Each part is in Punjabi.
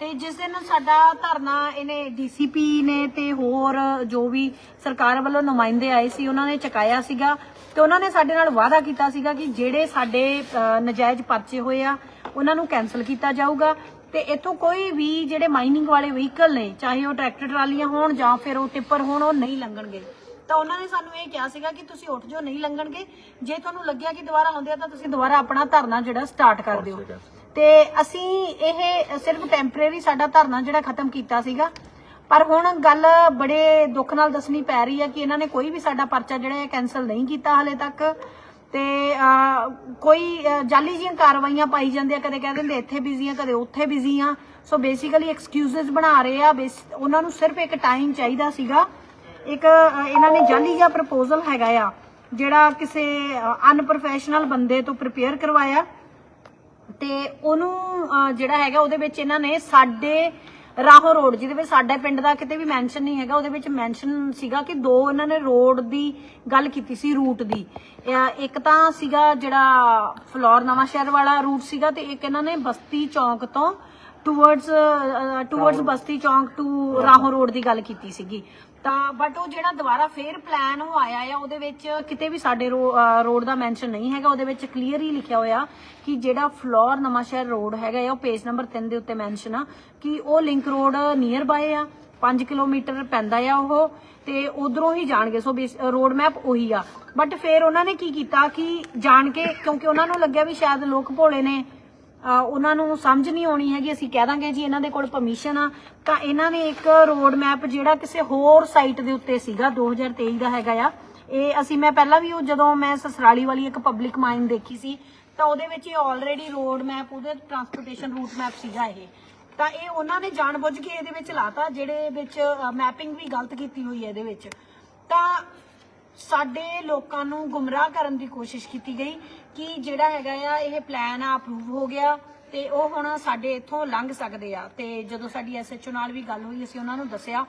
ਤੇ ਜਿਸ ਦਿਨ ਸਾਡਾ ਧਰਨਾ ਇਹਨੇ ਡੀਸੀਪੀ ਨੇ ਤੇ ਹੋਰ ਜੋ ਵੀ ਸਰਕਾਰ ਵੱਲੋਂ ਨੁਮਾਇੰਦੇ ਆਏ ਸੀ, ਉਹਨਾਂ ਨੇ ਚੁਕਾਇਆ ਸੀਗਾ ਤੇ ਉਹਨਾਂ ਨੇ ਸਾਡੇ ਨਾਲ ਵਾਅਦਾ ਕੀਤਾ ਸੀਗਾ ਕਿ ਜਿਹੜੇ ਸਾਡੇ ਨਜਾਇਜ਼ ਪਰਚੇ ਹੋਏ ਆ, ਉਹਨਾਂ ਨੂੰ ਕੈਨਸਲ ਕੀਤਾ ਜਾਊਗਾ ਤੇ ਇਥੋਂ ਕੋਈ ਵੀ ਜਿਹੜੇ ਮਾਈਨਿੰਗ ਵਾਲੇ ਵਹੀਕਲ ਨੇ, ਚਾਹੇ ਉਹ ਟਰੈਕਟਰ ਟਰਾਲੀਆਂ ਹੋਣ ਜਾਂ ਫਿਰ ਉਹ ਟਿੱਪਰ ਹੋਣ, ਉਹ ਨਹੀਂ ਲੰਘਣਗੇ। ਤਾਂ ਉਹਨਾਂ ਨੇ ਸਾਨੂੰ ਇਹ ਕਿਹਾ ਸੀਗਾ ਕਿ ਤੁਸੀਂ ਉੱਠ ਜਾਓ, ਨਹੀਂ ਲੰਘਣਗੇ। ਜੇ ਤੁਹਾਨੂੰ ਲੱਗਿਆ ਕਿ ਦੁਬਾਰਾ ਆਉਂਦੇ ਆ ਤਾਂ ਤੁਸੀਂ ਦੁਬਾਰਾ ਆਪਣਾ ਧਰਨਾ ਜਿਹੜਾ ਸਟਾਰਟ ਕਰ ਦਿਓ। ਤੇ ਅਸੀਂ ਇਹ ਸਿਰਫ ਟੈਂਪਰੇਰੀ ਸਾਡਾ ਧਰਨਾ ਜਿਹੜਾ ਖਤਮ ਕੀਤਾ ਸੀਗਾ। ਪਰ ਹੁਣ ਗੱਲ ਬੜੇ ਦੁੱਖ ਨਾਲ ਦੱਸਣੀ ਪੈ ਰਹੀ ਹੈ ਕਿ ਇਹਨਾਂ ਨੇ ਕੋਈ ਵੀ ਸਾਡਾ ਪਰਚਾ ਜਿਹੜਾ ਹੈ ਕੈਨਸਲ ਨਹੀਂ ਕੀਤਾ ਹਲੇ ਤੱਕ। ਤੇ ਕੋਈ ਅਹ, ਜਾਲੀ ਜੀਆਂ ਕਾਰਵਾਈਆਂ ਪਾਈ ਜਾਂਦੇ ਆ ਕਦੇ ਕਹਿ ਦਿੰਦੇ ਇੱਥੇ ਬਿਜ਼ੀ ਆ ਕਦੇ ਉੱਥੇ ਬਿਜ਼ੀ ਆ। ਸੋ ਬੇਸਿਕਲੀ ਐਕਸਕਿਊਜ਼ਸ ਬਣਾ ਰਹੇ ਆ। ਬੇਸ- ਉਹਨਾਂ ਨੂੰ ਸਿਰਫ ਇੱਕ ਟਾਈਮ ਚਾਹੀਦਾ ਸੀਗਾ। ਇੱਕ ਇਹਨਾਂ ਨੇ ਜਾਲੀ ਜਿਹਾ ਪ੍ਰਪੋਜ਼ਲ ਹੈਗਾ ਆ ਜਿਹੜਾ ਕਿਸੇ ਅਨਪ੍ਰੋਫੈਸ਼ਨਲ ਬੰਦੇ ਤੋਂ ਪ੍ਰਿਪੇਅਰ ਕਰਵਾਇਆ। ਤੇ ਉਹਨੂੰ ਜਿਹੜਾ ਹੈਗਾ ਉਹਦੇ ਵਿੱਚ ਇਹਨਾਂ ਨੇ ਸਾਡੇ ਰਾਹੋ ਰੋਡ ਜਿਹਦੇ ਵਿੱਚ ਸਾਡਾ ਪਿੰਡ ਦਾ ਕਿਤੇ ਵੀ ਮੈਂਸ਼ਨ ਨਹੀਂ ਹੈਗਾ ਉਹਦੇ ਵਿੱਚ ਮੈਂਸ਼ਨ ਸੀਗਾ ਕਿ ਦੋ ਇਹਨਾਂ ਨੇ ਰੋਡ ਦੀ ਗੱਲ ਕੀਤੀ ਸੀ ਰੂਟ ਦੀ। ਇੱਕ ਤਾਂ ਸੀਗਾ ਜਿਹੜਾ ਫਲੋਰ ਨਵਾਂ ਸ਼ਹਿਰ ਵਾਲਾ ਰੂਟ ਸੀਗਾ ਤੇ ਇੱਕ ਇਹਨਾਂ ਨੇ ਬਸਤੀ ਚੌਂਕ ਤੋਂ towards towards Basti Chowk to Rahon road ਦੀ ਗੱਲ ਕੀਤੀ ਸੀਗੀ। ਤਾਂ ਬਟ ਉਹ ਜਿਹੜਾ ਦੁਬਾਰਾ ਫੇਰ ਪਲਾਨ ਉਹ ਆਇਆ ਆ, ਉਹਦੇ ਵਿੱਚ ਕਿਤੇ ਵੀ ਸਾਡੇ ਰੋਡ ਦਾ ਮੈਂਸ਼ਨ ਨਹੀਂ ਹੈਗਾ, ਉਹਦੇ ਵਿੱਚ ਕਲੀਅਰਲੀ ਲਿਖਿਆ ਹੋਇਆ ਕਿ ਜਿਹੜਾ ਫਲੋਰ ਨਵਾਂਸ਼ਹਿਰ ਰੋਡ ਹੈਗਾ ਆ, ਉਹ ਪੇਜ ਨੰਬਰ 3 ਦੇ ਉੱਤੇ ਮੈਂਸ਼ਨ ਆ, ਕਿ ਉਹ ਲਿੰਕ ਰੋਡ ਨੀਅਰ ਬਾਏ ਆ 5 ਕਿਲੋਮੀਟਰ ਪੈਂਦਾ ਆ ਉਹ, ਤੇ ਉਧਰੋਂ ਹੀ ਜਾਣਗੇ, ਸੋ ਰੋਡ ਮੈਪ ਉਹੀ ਆ। ਬਟ ਫੇਰ ਉਹਨਾਂ ਨੇ ਕੀ ਕੀਤਾ ਕਿ ਜਾਣ ਕੇ, ਕਿਉਂਕਿ ਉਹਨਾਂ ਨੂੰ ਲੱਗਿਆ ਵੀ ਸ਼ਾਇਦ ਲੋਕ ਭੋਲੇ ਨੇ ਉਹਨਾਂ ਨੂੰ ਸਮਝ ਨਹੀਂ ਆਉਣੀ ਹੈਗੀ, ਅਸੀਂ ਕਹਿ ਦਾਂਗੇ ਜੀ ਇਹਨਾਂ ਦੇ ਕੋਲ ਪਰਮਿਸ਼ਨ ਆ। ਤਾਂ ਇਹਨਾਂ ਨੇ ਇੱਕ ਰੋਡ ਮੈਪ ਜਿਹੜਾ ਕਿਸੇ ਹੋਰ ਸਾਈਟ ਦੇ ਉੱਤੇ ਸੀਗਾ 2023 ਦਾ ਹੈਗਾ ਆ। ਇਹ ਅਸੀਂ, ਮੈਂ ਪਹਿਲਾਂ ਵੀ ਉਹ ਜਦੋਂ ਮੈਂ ਸਸਰਾਲੀ ਵਾਲੀ ਇੱਕ ਪਬਲਿਕ ਮਾਈਨ ਦੇਖੀ ਸੀ, ਤਾਂ ਉਹਦੇ ਵਿੱਚ ਇਹ ਆਲਰੇਡੀ ਰੋਡ ਮੈਪ ਉਹਦੇ ਟਰਾਂਸਪੋਰਟੇਸ਼ਨ ਰੂਟ ਮੈਪ ਸੀਗਾ ਇਹ। ਤਾਂ ਇਹ ਉਹਨਾਂ ਨੇ ਜਾਣਬੁੱਝ ਕੇ ਇਹਦੇ ਵਿੱਚ ਲਾਤਾ, ਜਿਹੜੇ ਵਿੱਚ ਮੈਪਿੰਗ ਵੀ ਗਲਤ ਕੀਤੀ ਹੋਈ ਹੈ ਇਹਦੇ ਵਿੱਚ। ਤਾਂ ਸਾਡੇ ਲੋਕਾਂ ਨੂੰ ਗੁੰਮਰਾਹ ਕਰਨ ਦੀ ਕੋਸ਼ਿਸ਼ ਕੀਤੀ ਗਈ। ਕਿ ਜਿਹੜਾ ਹੈਗਾ ਆ ਇਹ ਪਲਾਨ ਆ ਅਪਰੂਵ ਹੋ ਗਿਆ ਤੇ ਉਹ ਹੁਣ ਸਾਡੇ ਇੱਥੋਂ ਲੰਘ ਸਕਦੇ ਆ। ਤੇ ਜਦੋਂ ਸਾਡੀ ਐਸਐਚਓ ਨਾਲ ਵੀ ਗੱਲ ਹੋਈ ਅਸੀਂ ਉਹਨਾਂ ਨੂੰ ਦੱਸਿਆ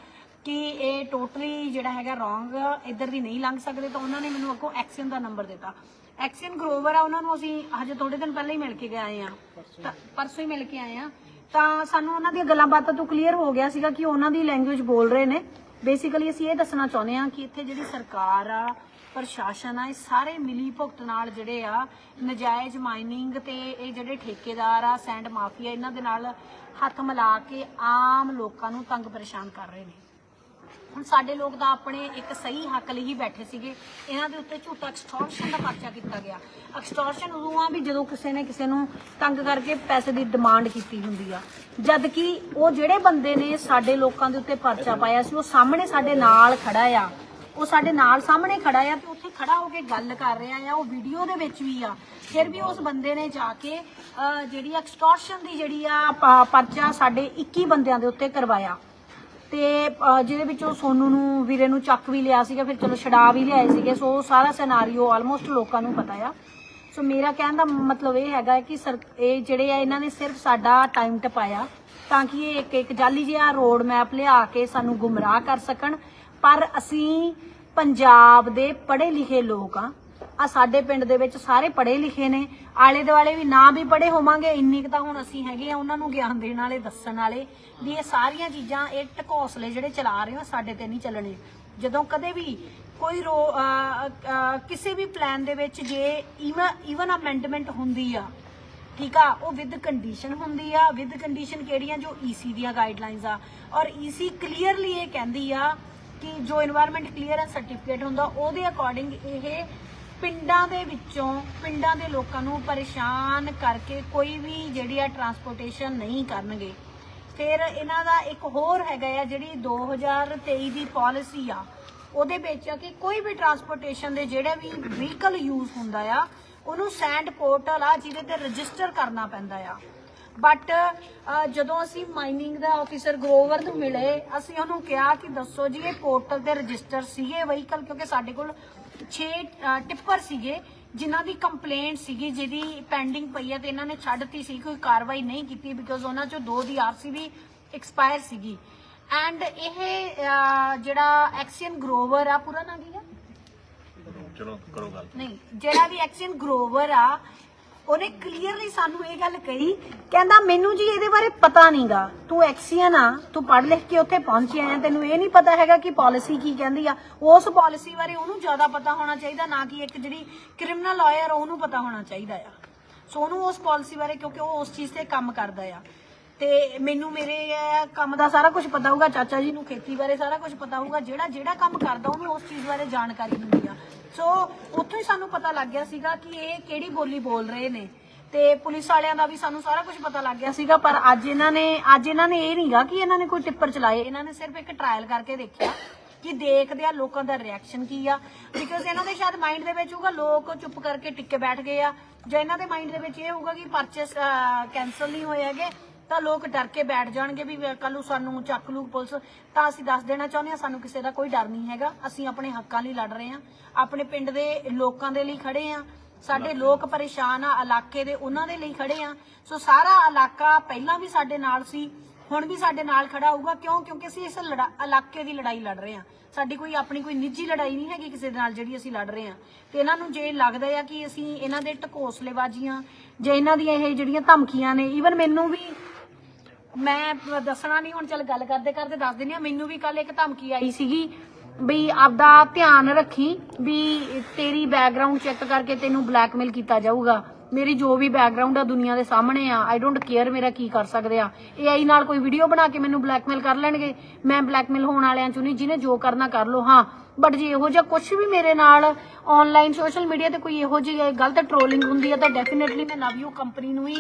ਕਿ ਇਹ ਟੋਟਲੀ ਜਿਹੜਾ ਹੈਗਾ ਰੋਂਗ ਇੱਧਰ ਦੀ ਨਹੀਂ ਲੰਘ ਸਕਦੇ ਤਾਂ ਉਹਨਾਂ ਨੇ ਮੈਨੂੰ ਅੱਗੋਂ ਐਕਸ਼ਨ ਦਾ ਨੰਬਰ ਦਿੱਤਾ। ਐਕਸ਼ਨ ਗਰੋਵਰ ਆ ਉਹਨਾਂ ਨੂੰ ਅਸੀਂ ਹਜੇ ਥੋੜੇ ਦਿਨ ਪਹਿਲਾਂ ਹੀ ਮਿਲ ਕੇ ਗਏ ਆਏ ਆ। ਪਰਸੋਂ ਹੀ। ਮਿਲ ਕੇ ਆਏ ਆ। ਤਾਂ ਸਾਨੂੰ ਉਹਨਾਂ ਦੀਆਂ ਗੱਲਾਂ ਬਾਤਾਂ ਤੋਂ ਕਲੀਅਰ ਹੋ ਗਿਆ ਸੀਗਾ ਕਿ ਉਹਨਾਂ ਦੀ ਲੈਂਗੁਏਜ ਬੋਲ ਰਹੇ ਨੇ। ਬੇਸਿਕਲੀ ਅਸੀਂ ਇਹ ਦੱਸਣਾ ਚਾਹੁੰਦੇ ਆ ਕਿ ਇੱਥੇ ਜਿਹੜੀ ਸਰਕਾਰ ਆ ਪ੍ਰਸ਼ਾਸਨ ਆ, ਇਹ ਸਾਰੇ ਮਿਲੀ ਭੁਗਤ ਨਾਲ ਜਿਹੜੇ ਆ, ਨਜਾਇਜ਼ ਮਾਈਨਿੰਗ ਤੇ ਇਹ ਜਿਹੜੇ ਠੇਕੇਦਾਰ ਆ, ਸੈਂਡ ਮਾਫੀਆ, ਇਹਨਾਂ ਦੇ ਨਾਲ ਹੱਥ ਮਿਲਾ ਕੇ ਆਮ ਲੋਕਾਂ ਨੂੰ ਤੰਗ ਪਰੇਸ਼ਾਨ ਕਰ ਰਹੇ ਨੇ। ਹੁਣ ਸਾਡੇ ਲੋਕ ਤਾਂ ਆਪਣੇ ਇੱਕ ਸਹੀ ਹੱਕ ਲਈ ਹੀ ਬੈਠੇ ਸੀਗੇ। ਇਹਨਾਂ ਦੇ ਉੱਤੇ ਝੂਠਾ ਐਕਸਟੋਰਸ਼ਨ ਦਾ ਪਰਚਾ ਕੀਤਾ ਗਿਆ। ਐਕਸਟੋਰਸ਼ਨ ਉਦੋਂ ਆ ਵੀ ਜਦੋਂ ਕਿਸੇ ਨੇ ਕਿਸੇ ਨੂੰ ਤੰਗ ਕਰਕੇ ਪੈਸੇ ਦੀ ਡਿਮਾਂਡ ਕੀਤੀ ਹੁੰਦੀ ਆ। ਜਦ ਕਿ ਉਹ ਜਿਹੜੇ ਬੰਦੇ ਨੇ ਸਾਡੇ ਲੋਕਾਂ ਦੇ ਉੱਤੇ ਪਰਚਾ ਪਾਇਆ ਸੀ, ਉਹ ਸਾਹਮਣੇ ਸਾਡੇ ਨਾਲ ਖੜਾ ਆ। ਉਹ ਸਾਡੇ ਨਾਲ ਸਾਹਮਣੇ ਖੜਾ ਆ ਤੇ ਉੱਥੇ ਖੜਾ ਹੋ ਕੇ ਗੱਲ ਕਰ ਰਿਹਾ ਆ ਉਹ ਵੀਡੀਓ ਦੇ ਵਿੱਚ ਵੀ ਆ। ਫਿਰ ਵੀ ਉਸ ਬੰਦੇ ਨੇ ਜਾ ਕੇ ਜਿਹੜੀ ਐਕਸਟੋਰਸ਼ਨ ਦੀ ਜਿਹੜੀ ਆ ਪਰਚਾ ਸਾਡੇ 21 ਬੰਦਿਆਂ ਦੇ ਉੱਤੇ ਕਰਵਾਇਆ। ਤੇ ਅਹ, ਜਿਹਦੇ ਵਿੱਚੋਂ ਸੋਨੂ ਨੂੰ ਵੀਰੇ ਨੂੰ ਚੱਕ ਵੀ ਲਿਆ ਸੀਗਾ ਫਿਰ ਚਲੋ ਛਡਾ ਵੀ ਲਿਆਏ ਸੀਗੇ। ਸੋ ਉਹ ਸਾਰਾ ਸਿਨੈਰੀਓ ਆਲਮੋਸਟ ਲੋਕਾਂ ਨੂੰ ਪਤਾ ਆ। ਸੋ ਮੇਰਾ ਕਹਿਣ ਦਾ ਮਤਲਬ ਇਹ ਹੈਗਾ ਕਿ ਸਰ ਇਹ ਜਿਹੜੇ ਆ ਇਹਨਾਂ ਨੇ ਸਿਰਫ ਸਾਡਾ ਟਾਈਮ ਟਪਾਇਆ ਤਾਂ ਕਿ ਇਹ ਇੱਕ ਇੱਕ ਜਾਲੀ ਜਿਹਾ ਰੋਡ ਮੈਪ ਲਿਆ ਕੇ ਸਾਨੂੰ ਗੁੰਮਰਾਹ ਕਰ ਸਕਣ। ਪਰ ਅਸੀਂ ਪੰਜਾਬ ਦੇ ਪੜ੍ਹੇ ਲਿਖੇ ਲੋਕ ਆ। ਆ ਸਾਡੇ ਪਿੰਡ ਦੇ ਵਿੱਚ ਸਾਰੇ ਪੜ੍ਹੇ ਲਿਖੇ ਨੇ। ਆਲੇ ਦੁਆਲੇ ਵੀ ਨਾ ਵੀ ਪੜ੍ਹੇ ਹੋਵਾਂਗੇ, ਇੰਨੀ ਕੁ ਤਾਂ ਹੁਣ ਅਸੀਂ ਹੈਗੇ ਆ, ਉਹਨਾਂ ਨੂੰ ਗਿਆਨ ਦੇਣ ਵਾਲੇ, ਦੱਸਣ ਵਾਲੇ ਵੀ ਇਹ ਸਾਰੀਆਂ ਚੀਜ਼ਾਂ, ਇਹ ਟਕੌਸਲੇ ਜਿਹੜੇ ਚਲਾ ਰਹੇ ਹੋ ਸਾਡੇ ਤੇ ਨਹੀਂ ਚੱਲਣੇ। ਜਦੋਂ ਕਦੇ ਵੀ ਕੋਈ ਰੋ ਕਿਸੇ ਵੀ ਪਲਾਨ ਦੇ ਵਿੱਚ ਜੇ ਈਵਨ ਈਵਨ ਅਮੈਂਡਮੈਂਟ ਹੁੰਦੀ ਆ, ਠੀਕ ਆ, ਉਹ ਵਿਦ ਕੰਡੀਸ਼ਨ ਹੁੰਦੀ ਆ। ਵਿਦ ਕੰਡੀਸ਼ਨ ਕਿਹੜੀਆਂ? ਜੋ ਈਸੀ ਦੀਆਂ ਗਾਈਡਲਾਈਨਸ ਆ। ਔਰ ਈਸੀ ਕਲੀਅਰਲੀ ਇਹ ਕਹਿੰਦੀ ਆ ਕਿ ਜੋ এনवायरमेंट ਕਲੀਅਰੈਂਸ ਸਰਟੀਫਿਕੇਟ ਹੁੰਦਾ, ਉਹਦੇ ਅਕੋਰਡਿੰਗ ਇਹ ਪਿੰਡਾਂ ਦੇ ਵਿੱਚੋਂ, ਪਿੰਡਾਂ ਦੇ ਲੋਕਾਂ ਨੂੰ ਪਰੇਸ਼ਾਨ ਕਰਕੇ ਕੋਈ ਵੀ ਜਿਹੜੀ ਆ ਟਰਾਂਸਪੋਰਟੇਸ਼ਨ ਨਹੀਂ ਕਰਨਗੇ। ਫਿਰ ਇਹਨਾਂ ਦਾ ਇੱਕ ਹੋਰ ਹੈਗਾ ਆ, ਜਿਹੜੀ 2023 ਦੀ ਪਾਲਿਸੀ ਆ, ਉਹਦੇ ਵਿੱਚ ਆ ਕਿ ਕੋਈ ਵੀ ਟਰਾਂਸਪੋਰਟੇਸ਼ਨ ਦੇ ਜਿਹੜਾ ਵੀ ਵਹੀਕਲ ਯੂਜ਼ ਹੁੰਦਾ ਆ, ਉਹਨੂੰ ਸੈਂਡ ਪੋਰਟਲ ਆ, ਜਿਹਦੇ ਤੇ ਰਜਿਸਟਰ ਕਰਨਾ ਪੈਂਦਾ ਆ। ਬਟ ਜਦੋਂ ਅਸੀਂ ਮਾਈਨਿੰਗ ਦਾ ਆਫੀਸਰ ਗਰੋਵਰ ਨੂੰ ਮਿਲੇ ਅਸੀਂ ਉਹਨੂੰ ਕਿਹਾ ਕਿ ਦੱਸੋ ਜੀ ਇਹ ਪੋਰਟਲ ਤੇ ਰਜਿਸਟਰ ਸੀਗੇ ਵਹੀਕਲ ਕਿਉਂਕਿ ਸਾਡੇ ਕੋਲ 6 ਟਿੱਪਰ ਸੀਗੇ ਜਿਨ੍ਹਾਂ ਦੀ ਕੰਪਲੇਂਟ ਸੀਗੀ ਜਿਹਦੀ ਪੈਂਡਿੰਗ ਪਈ ਹੈ ਤੇ ਇਹਨਾਂ ਨੇ ਛੱਡਤੀ ਸੀ ਕੋਈ ਕਾਰਵਾਈ ਨਹੀਂ ਕੀਤੀ ਬਿਕੋਜ਼ ਉਹਨਾਂ ਚੋਂ ਦੋ ਦੀ ਆਰਸੀ ਵੀ ਐਕਸਪਾਇਰ ਸੀਗੀ। ਐਂਡ ਇਹ ਜਿਹੜਾ ਐਕਸੀਅਨ ਗਰੋਵਰ ਆ ਪੂਰਾ ਨਾਂ ਕੀ ਚਲੋ ਕਰੋ ਗੱਲ। ਨਹੀਂ ਜਿਹੜਾ ਵੀ ਐਕਸੀਅਨ ਗਰੋਵਰ ਆ ਉਹਨੇ ਕਲੀਅਰਲੀ ਸਾਨੂੰ ਇਹ ਗੱਲ ਕਹੀ, ਕਹਿੰਦਾ ਮੈਨੂੰ ਜੀ ਇਹਦੇ ਬਾਰੇ ਪਤਾ ਨਹੀਂਗਾ। ਤੂੰ ਐਕਸੀਅਨ ਆ ਤੂੰ ਪੜ੍ਹ ਲਿਖ ਕੇ ਉੱਥੇ ਪਹੁੰਚਿਆ ਆ ਤੈਨੂੰ ਇਹ ਨਹੀਂ ਪਤਾ ਹੈਗਾ ਕਿ ਪਾਲਿਸੀ ਕੀ ਕਹਿੰਦੀ ਆ। ਉਸ ਪਾਲਿਸੀ ਬਾਰੇ ਉਹਨੂੰ ਜ਼ਿਆਦਾ ਪਤਾ ਹੋਣਾ ਚਾਹੀਦਾ, ਨਾ ਕਿ ਇੱਕ ਜਿਹੜੀ ਕ੍ਰਿਮੀਨਲ ਲਾਇਰ ਉਹਨੂੰ ਪਤਾ ਹੋਣਾ ਚਾਹੀਦਾ ਆ। ਸੋ ਉਹਨੂੰ ਉਸ ਪਾਲਿਸੀ ਬਾਰੇ, ਕਿਉਂਕਿ ਉਹ ਉਸ ਚੀਜ਼ ਤੇ ਕੰਮ ਕਰਦਾ ਆ। ਤੇ ਮੈਨੂੰ ਮੇਰੇ ਇਹ ਕੰਮ ਦਾ ਸਾਰਾ ਕੁਝ ਪਤਾ ਹੋਊਗਾ, ਚਾਚਾ ਜੀ ਨੂੰ ਖੇਤੀ ਬਾਰੇ ਸਾਰਾ ਕੁਝ ਪਤਾ ਹੋਊਗਾ, ਜਿਹੜਾ ਜਿਹੜਾ ਕੰਮ ਕਰਦਾ ਉਹਨੂੰ ਉਸ ਚੀਜ਼ ਬਾਰੇ ਜਾਣਕਾਰੀ ਹੁੰਦੀ ਆ। ਸੋ ਉੱਥੋਂ ਹੀ ਸਾਨੂੰ ਪਤਾ ਲੱਗ ਗਿਆ ਸੀਗਾ ਕਿ ਇਹ ਕਿਹੜੀ ਬੋਲੀ ਬੋਲ ਰਹੇ ਨੇ। ਤੇ ਪੁਲਿਸ ਵਾਲਿਆਂ ਦਾ ਵੀ ਸਾਨੂੰ ਸਾਰਾ ਕੁਝ ਪਤਾ ਲੱਗ ਗਿਆ ਸੀਗਾ, ਪਰ ਅੱਜ ਇਹਨਾਂ ਨੇ, ਅੱਜ ਇਹਨਾਂ ਨੇ ਇਹ ਨਹੀਂਗਾ ਕਿ ਇਹਨਾਂ ਨੇ ਕੋਈ ਟਿੱਪਰ ਚਲਾਏ, ਇਹਨਾਂ ਨੇ ਸਿਰਫ ਇੱਕ ਟਰਾਇਲ ਕਰਕੇ ਦੇਖਿਆ ਕਿ ਦੇਖਦੇ ਆ ਲੋਕਾਂ ਦਾ ਰਿਐਕਸ਼ਨ ਕੀ ਆ। ਬਿਕਾਜ਼ ਇਹਨਾਂ ਦੇ ਸ਼ਾਇਦ ਮਾਈਂਡ ਦੇ ਵਿੱਚ ਹੋਊਗਾ, ਲੋਕ ਚੁੱਪ ਕਰਕੇ ਟਿੱਕੇ ਬੈਠ ਗਏ ਆ। ਜਾਂ ਇਹਨਾਂ ਦੇ ਮਾਈਂਡ ਦੇ ਵਿੱਚ ਇਹ ਹੋਊਗਾ ਕਿ ਪਰਚੇਸ ਕੈਨਸਲ ਨਹੀਂ ਹੋਏ ਹੈਗੇ। ਤਾਂ ਲੋਕ ਡਰ ਕੇ ਬੈਠ ਜਾਣਗੇ ਵੀ ਕੱਲ ਨੂੰ ਸਾਨੂੰ ਚੱਕ ਲੂ ਪੁਲਿਸ। ਤਾਂ ਅਸੀਂ ਦੱਸ ਦੇਣਾ ਚਾਹੁੰਦੇ ਹਾਂ ਸਾਨੂੰ ਕਿਸੇ ਦਾ ਕੋਈ ਡਰ ਨਹੀਂ ਹੈਗਾ। ਅਸੀਂ ਆਪਣੇ ਹੱਕਾਂ ਲਈ ਲੜ ਰਹੇ ਹਾਂ। ਆਪਣੇ ਪਿੰਡ ਦੇ ਲੋਕਾਂ ਦੇ ਲਈ ਖੜੇ ਹਾਂ। ਸਾਡੇ ਲੋਕ ਪਰੇਸ਼ਾਨ ਆ ਇਲਾਕੇ ਦੇ ਉਹਨਾਂ ਦੇ ਲਈ ਖੜੇ ਆ ਸੋ ਸਾਰਾ ਇਲਾਕਾ ਪਹਿਲਾਂ ਵੀ ਸਾਡੇ ਨਾਲ ਸੀ ਹੁਣ ਵੀ ਸਾਡੇ ਨਾਲ ਖੜਾ ਹੋਊਗਾ। ਕਿਉਂ? ਕਿਉਂਕਿ ਅਸੀਂ ਇਸ ਇਲਾਕੇ ਦੀ ਲੜਾਈ ਲੜ ਰਹੇ ਹਾਂ। ਸਾਡੀ ਕੋਈ ਆਪਣੀ ਕੋਈ ਨਿੱਜੀ ਲੜਾਈ ਨਹੀਂ ਹੈਗੀ ਕਿਸੇ ਦੇ ਨਾਲ ਜਿਹੜੀ ਅਸੀਂ ਲੜ ਰਹੇ ਹਾਂ। ਤੇ ਇਹਨਾਂ ਨੂੰ ਜੇ ਲੱਗਦਾ ਆ ਕਿ ਅਸੀਂ ਇਹਨਾਂ ਦੇ ਢਕੋਸਲੇਬਾਜ਼ੀਆਂ ਜੇ ਇਹਨਾਂ ਦੀਆਂ ਇਹ ਜਿਹੜੀਆਂ ਧਮਕੀਆਂ ਨੇ ਈਵਨ ਮੈਨੂੰ ਵੀ ਮੈਂ ਦੱਸਣਾ ਨਹੀਂ, ਹੁਣ ਚੱਲ ਗੱਲ ਕਰਦੇ ਕਰਦੇ ਦੱਸ ਦਿੰਦੀ ਆ ਮੈਨੂੰ ਵੀ ਕੱਲ ਇੱਕ ਧਮਕੀ ਆਈ ਸੀਗੀ ਵੀ ਆਪਦਾ ਧਿਆਨ ਰੱਖੀ ਵੀ ਤੇਰੀ ਬੈਕਗ੍ਰਾਉਂਡ ਚੈੱਕ ਕਰਕੇ ਤੈਨੂੰ ਬਲੈਕਮੇਲ ਕੀਤਾ ਜਾਊਗਾ। ਮੇਰੀ ਜੋ ਵੀ ਬੈਕਗ੍ਰਾਉਂਡ ਆ ਦੁਨੀਆ ਦੇ ਸਾਹਮਣੇ ਆ ਆਈ ਡੋਂਟ ਕੇਅਰ ਮੇਰਾ ਕੀ ਕਰ ਸਕਦੇ ਆ। ਏਆਈ ਨਾਲ ਕੋਈ ਵੀਡੀਓ ਬਣਾ ਕੇ ਮੈਨੂੰ ਬਲੈਕਮੇਲ ਕਰ ਲੈਣਗੇ ਮੈਂ ਬਲੈਕਮੇਲ ਹੋਣ ਵਾਲਿਆਂ ਚੋਂ ਨਹੀਂ ਜਿਹਨੇ ਜੋ ਕਰਨਾ ਕਰ ਲੋ ਹਾਂ। ਬਟ ਜੇ ਇਹੋ ਜਿਹਾ ਕੁਝ ਵੀ ਮੇਰੇ ਨਾਲ ਆਨਲਾਈਨ ਸੋਸ਼ਲ ਮੀਡੀਆ ਤੇ ਕੋਈ ਇਹੋ ਜਿਹੀ ਗਲਤ ਟ੍ਰੋਲਿੰਗ ਹੁੰਦੀ ਹੈ ਤਾਂ ਡੈਫੀਨਿਟਲੀ ਮੈਂ ਨਵਯੂ ਕੰਪਨੀ ਨੂੰ ਹੀ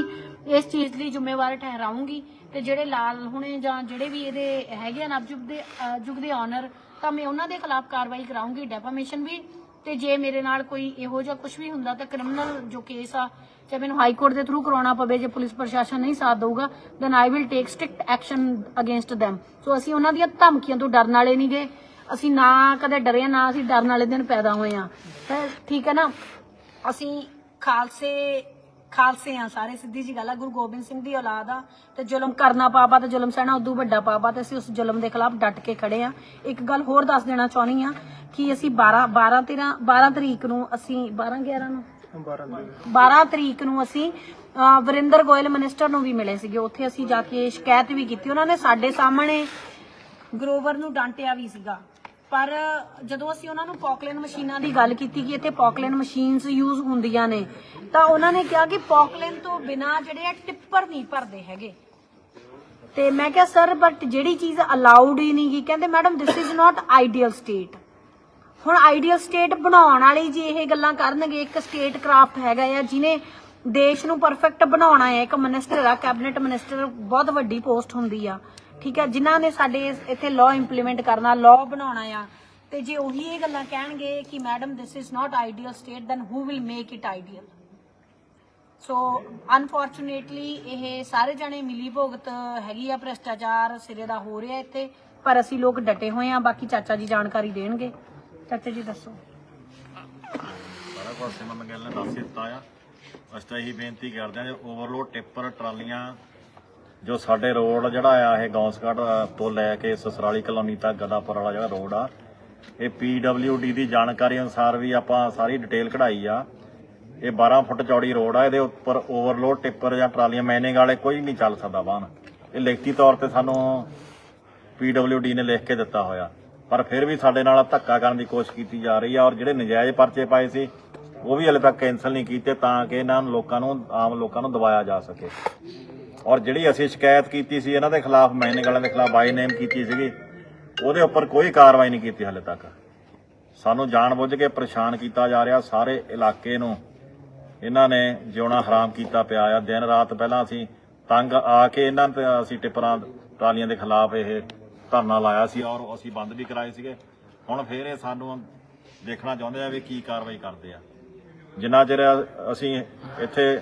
ਇਸ ਚੀਜ਼ ਲਈ ਜ਼ਿੰਮੇਵਾਰ ਠਹਿਰਾਉਂਗੀ। ਤੇ ਜਿਹੜੇ ਲਾਲ ਹੁਣੇ ਜਾਂ ਜਿਹੜੇ ਵੀ ਇਹਦੇ ਹੈਗੇ ਆ ਨਵਜੁਗ ਦੇ ਅਹ, ਦੇ ਆਨਰ ਤਾਂ ਮੈਂ ਉਹਨਾਂ ਦੇ ਖਿਲਾਫ ਕਾਰਵਾਈ ਕਰਾਉਂਗੀ ਡੈਫਾਮੇਸ਼ਨ ਵੀ ਤੇ ਜੇ ਮੇਰੇ ਨਾਲ ਕੋਈ ਇਹੋ ਜਿਹਾ ਕੁਝ ਵੀ ਹੁੰਦਾ ਤਾਂ ਕ੍ਰਿਮੀਨਲ ਜੋ ਕੇਸ ਆ, ਚਾਹੇ ਮੈਨੂੰ ਹਾਈ ਕੋਰਟ ਦੇ ਥਰੂ ਕਰਾਉਣਾ ਪਵੇ, ਜੇ ਪੁਲਿਸ ਪ੍ਰਸ਼ਾਸਨ ਨਹੀਂ ਸਾਥ ਦਊਗਾ then I will take strict action against them. So ਅਸੀਂ ਉਹਨਾਂ ਦੀਆਂ ਧਮਕੀਆਂ ਤੋਂ ਡਰਨ ਵਾਲੇ ਨਹੀਂ ਗਏ। ਅਸੀਂ ਨਾ ਕਦੇ ਡਰੇ, ਨਾ ਅਸੀਂ ਡਰਨ ਵਾਲੇ ਦਿਨ ਪੈਦਾ ਹੋਏ ਆ ਠੀਕ ਹੈ ਨਾ? ਅਸੀਂ ਖਾਲਸੇ ਖਾਲਸੇ ਆ ਸਾਰੇ ਸਿੱਧੀ ਜੀ ਗੱਲ ਆ ਗੁਰੂ ਗੋਬਿੰਦ ਸਿੰਘ ਦੀ ਔਲਾਦ ਆ ਤੇ ਜ਼ੁਲਮ ਕਰਨਾ ਪਾਪਾ ਤੇ ਜ਼ੁਲਮ ਸਹਿਣਾ ਉਦੋਂ ਵੱਡਾ ਪਾਪਾ ਤੇ ਅਸੀਂ ਉਸ ਜ਼ੁਲਮ ਦੇ ਖਿਲਾਫ ਡਟ ਕੇ ਖੜੇ ਆ। ਇੱਕ ਗੱਲ ਹੋਰ ਦੱਸ ਦੇਣਾ ਚਾਹੁੰਦੀ ਆ ਕਿ ਅਸੀਂ 12 12 13 12 ਤਰੀਕ ਨੂੰ ਅਸੀਂ 12 11 ਨੂੰ? 12 ਤਰੀਕ। ਨੂੰ ਅਸੀਂ ਵਰਿੰਦਰ ਗੋਇਲ ਮਿਨਿਸਟਰ ਨੂੰ ਵੀ ਮਿਲੇ ਸੀਗੇ। ਉੱਥੇ ਅਸੀਂ ਜਾ ਕੇ ਸ਼ਿਕਾਇਤ ਵੀ ਕੀਤੀ। ਉਹਨਾਂ ਨੇ ਸਾਡੇ ਸਾਹਮਣੇ ਗਰੋਵਰ ਨੂੰ ਡਾਂਟਿਆ ਵੀ ਸੀਗਾ। ਪਰ ਜਦੋਂ ਅਸੀਂ ਉਹਨਾਂ ਨੂੰ ਪੌਕਲੇਨ ਮਸ਼ੀਨਾਂ ਦੀ ਗੱਲ ਕੀਤੀ ਕਿ ਇੱਥੇ ਪੌਕਲੇਨ ਮਸ਼ੀਨਸ ਯੂਜ਼ ਹੁੰਦੀਆਂ ਨੇ, ਤਾਂ ਉਹਨਾਂ ਨੇ ਕਿਹਾ ਕਿ ਪੌਕਲੇਨ ਤੋਂ ਬਿਨਾ ਜਿਹੜੇ ਆ ਟਿੱਪਰ ਨਹੀਂ ਭਰਦੇ ਹੈਗੇ। ਤੇ ਮੈਂ ਕਿਹਾ, ਸਰ ਬਟ ਜਿਹੜੀ ਚੀਜ਼ ਅਲਾਉਡ ਹੀ ਨਹੀਂ ਗੀ ਕਹਿੰਦੇ madam this is not ideal state ਹੁਣ ਆਈਡੀਅਲ ਸਟੇਟ ਬਣਾਉਣ ਵਾਲੀ ਜੇ ਇਹ ਗੱਲਾਂ ਕਰਨਗੇ, ਇੱਕ ਸਟੇਟ ਕਰਾਫਟ ਹੈਗਾ ਆ ਜਿਹਨੇ ਦੇਸ਼ ਨੂੰ ਪਰਫੈਕਟ ਬਣਾਉਣਾ ਹੈ, ਇੱਕ ਮਿਨਿਸਟਰ ਆ ਕੈਬਨਿਟ ਮਿਨਿਸਟਰ ਬਹੁਤ ਵੱਡੀ ਪੋਸਟ ਹੁੰਦੀ ਆ। ਠੀਕ ਹੈ, ਜਿਨ੍ਹਾਂ ਨੇ ਸਾਡੇ ਇੱਥੇ ਲਾਅ ਇੰਪਲੀਮੈਂਟ ਕਰਨਾ ਲਾਅ ਬਣਾਉਣਾ ਆ, ਤੇ ਜੇ ਉਹੀ ਇਹ ਗੱਲਾਂ ਕਹਿਣਗੇ ਕਿ madam this is not ideal state then who will make it ideal so unfortunately ਇਹ ਸਾਰੇ ਜਣੇ ਮਿਲੀ ਭੁਗਤ ਹੈਗੀ ਆ ਭ੍ਰਿਸ਼ਟਾਚਾਰ, ਸਿਰੇ ਦਾ ਹੋ ਰਿਹਾ ਇੱਥੇ, ਪਰ ਅਸੀਂ ਲੋਕ ਡਟੇ ਹੋਏ ਆ, ਬਾਕੀ ਚਾਚਾ ਜੀ ਜਾਣਕਾਰੀ ਦੇਣਗੇ। ਚਾਚਾ ਜੀ ਦੱਸੋ। ਸਾਰਾ ਕੁਝ ਸਿਮਰਨ ਗਿੱਲ ਨੇ ਦੱਸ ਦਿੱਤਾ ਆ। ਅਸੀਂ ਤਾਂ ਬੇਨਤੀ ਕਰਦੇ ਹਾਂ ਜੇ ਓਵਰਲੋਡ ਟਿੱਪਰ, ਟਰਾਲੀਆਂ ਜੋ ਸਾਡੇ ਰੋਡ ਜਿਹੜਾ ਆ, ਇਹ ਗੌਂਸਗੜ੍ਹ ਤੋਂ ਲੈ ਕੇ ਸਸਰਾਲੀ ਕਲੋਨੀ ਤੱਕ, ਗਦਾਪੁਰ ਵਾਲਾ ਜਿਹੜਾ ਰੋਡ ਆ, ਇਹ ਪੀਡਬਲਯੂਡੀ ਦੀ ਜਾਣਕਾਰੀ ਅਨੁਸਾਰ ਵੀ ਆਪਾਂ ਸਾਰੀ ਡਿਟੇਲ ਕਢਾਈ ਆ। ਇਹ 12 ਫੁੱਟ ਚੌੜੀ ਰੋਡ ਆ, ਇਹਦੇ ਉੱਪਰ ਓਵਰਲੋਡ ਟਿੱਪਰ ਜਾਂ ਟਰਾਲੀਆਂ ਮੈਨਿੰਗ ਵਾਲੇ ਕੋਈ ਨਹੀਂ ਚੱਲ ਸਕਦਾ ਵਾਹਨ। ਇਹ ਲਿਖਤੀ ਤੌਰ ਤੇ ਸਾਨੂੰ ਪੀਡਬਲਯੂਡੀ ਨੇ ਲਿਖ ਕੇ ਦਿੱਤਾ ਹੋਇਆ। ਪਰ ਫਿਰ ਵੀ ਸਾਡੇ ਨਾਲ ਧੱਕਾ ਕਰਨ ਦੀ ਕੋਸ਼ਿਸ਼ ਕੀਤੀ ਜਾ ਰਹੀ ਆ ਔਰ ਜਿਹੜੇ ਨਜਾਇਜ਼ ਪਰਚੇ ਪਾਏ ਸੀ, ਉਹ ਵੀ ਹਲੇ ਤੱਕ ਕੈਨਸਲ ਨਹੀਂ ਕੀਤੇ ਤਾਂ ਕਿ ਇਹਨਾਂ ਲੋਕਾਂ ਨੂੰ, ਆਮ ਲੋਕਾਂ ਨੂੰ ਦਬਾਇਆ ਜਾ ਸਕੇ। ਔਰ ਜਿਹੜੀ ਅਸੀਂ ਸ਼ਿਕਾਇਤ ਕੀਤੀ ਸੀ, ਇਹਨਾਂ ਦੇ ਖਿਲਾਫ, ਮਾਈਨਿੰਗ ਵਾਲਿਆਂ ਦੇ ਖਿਲਾਫ ਬਾਈ ਨੇਮ ਕੀਤੀ ਸੀਗੀ, ਉਹਦੇ ਉੱਪਰ ਕੋਈ ਕਾਰਵਾਈ ਨਹੀਂ ਕੀਤੀ ਹਾਲੇ ਤੱਕ। ਸਾਨੂੰ ਜਾਣਬੁੱਝ ਕੇ ਪਰੇਸ਼ਾਨ ਕੀਤਾ ਜਾ ਰਿਹਾ, ਸਾਰੇ ਇਲਾਕੇ ਨੂੰ। ਇਹਨਾਂ ਨੇ ਜਿਉਣਾ ਹਰਾਮ ਕੀਤਾ ਪਿਆ ਆ। ਦਿਨ ਰਾਤ ਪਹਿਲਾਂ ਅਸੀਂ ਤੰਗ ਆ ਕੇ ਇਹਨਾਂ ਤੇ ਅਸੀਂ ਟਿੱਪਰਾਂ, ਟਰਾਲੀਆਂ ਦੇ ਖਿਲਾਫ ਇਹ ਧਰਨਾ ਲਾਇਆ ਸੀ ਔਰ ਅਸੀਂ ਬੰਦ ਵੀ ਕਰਾਏ ਸੀਗੇ। ਹੁਣ ਫੇਰ ਇਹ ਸਾਨੂੰ ਦੇਖਣਾ ਚਾਹੁੰਦੇ ਆ ਵੀ ਕੀ ਕਾਰਵਾਈ ਕਰਦੇ ਆ। ਜਿੰਨਾ ਚਿਰ ਅਸੀਂ ਇੱਥੇ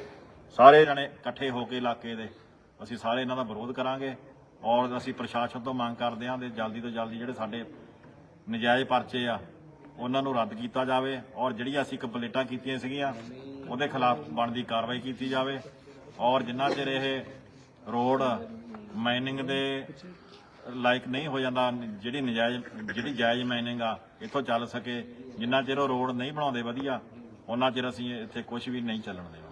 ਸਾਰੇ ਜਣੇ ਇਕੱਠੇ ਹੋ ਕੇ ਇਲਾਕੇ ਦੇ ਅਸੀਂ ਸਾਰੇ ਇਹਨਾਂ ਦਾ ਵਿਰੋਧ ਕਰਾਂਗੇ ਔਰ ਅਸੀਂ ਪ੍ਰਸ਼ਾਸਨ ਤੋਂ ਮੰਗ ਕਰਦੇ ਹਾਂ ਤੇ ਜਲਦੀ ਤੋਂ ਜਲਦੀ ਜਿਹੜੇ ਸਾਡੇ ਨਜਾਇਜ਼ ਪਰਚੇ ਆ, ਉਹਨਾਂ ਨੂੰ ਰੱਦ ਕੀਤਾ ਜਾਵੇ ਔਰ ਜਿਹੜੀਆਂ ਅਸੀਂ ਕੰਪਲੇਂਟਾਂ ਕੀਤੀਆਂ ਸੀਗੀਆਂ, ਉਹਦੇ ਖਿਲਾਫ ਬਣਦੀ ਕਾਰਵਾਈ ਕੀਤੀ ਜਾਵੇ ਔਰ ਜਿੰਨਾ ਚਿਰ ਇਹ ਰੋਡ ਮਾਈਨਿੰਗ ਦੇ ਲਾਇਕ ਨਹੀਂ ਹੋ ਜਾਂਦਾ, ਜਿਹੜੀ ਨਜਾਇਜ਼, ਜਿਹੜੀ ਜਾਇਜ਼ ਮਾਈਨਿੰਗ ਆ, ਇੱਥੋਂ ਚੱਲ ਸਕੇ, ਜਿੰਨਾ ਚਿਰ ਉਹ ਰੋਡ ਨਹੀਂ ਬਣਾਉਂਦੇ ਵਧੀਆ, ਉਹਨਾਂ ਚਿਰ ਅਸੀਂ ਇੱਥੇ ਕੁਝ ਵੀ ਨਹੀਂ ਚੱਲਣ ਦੇਵਾਂਗੇ।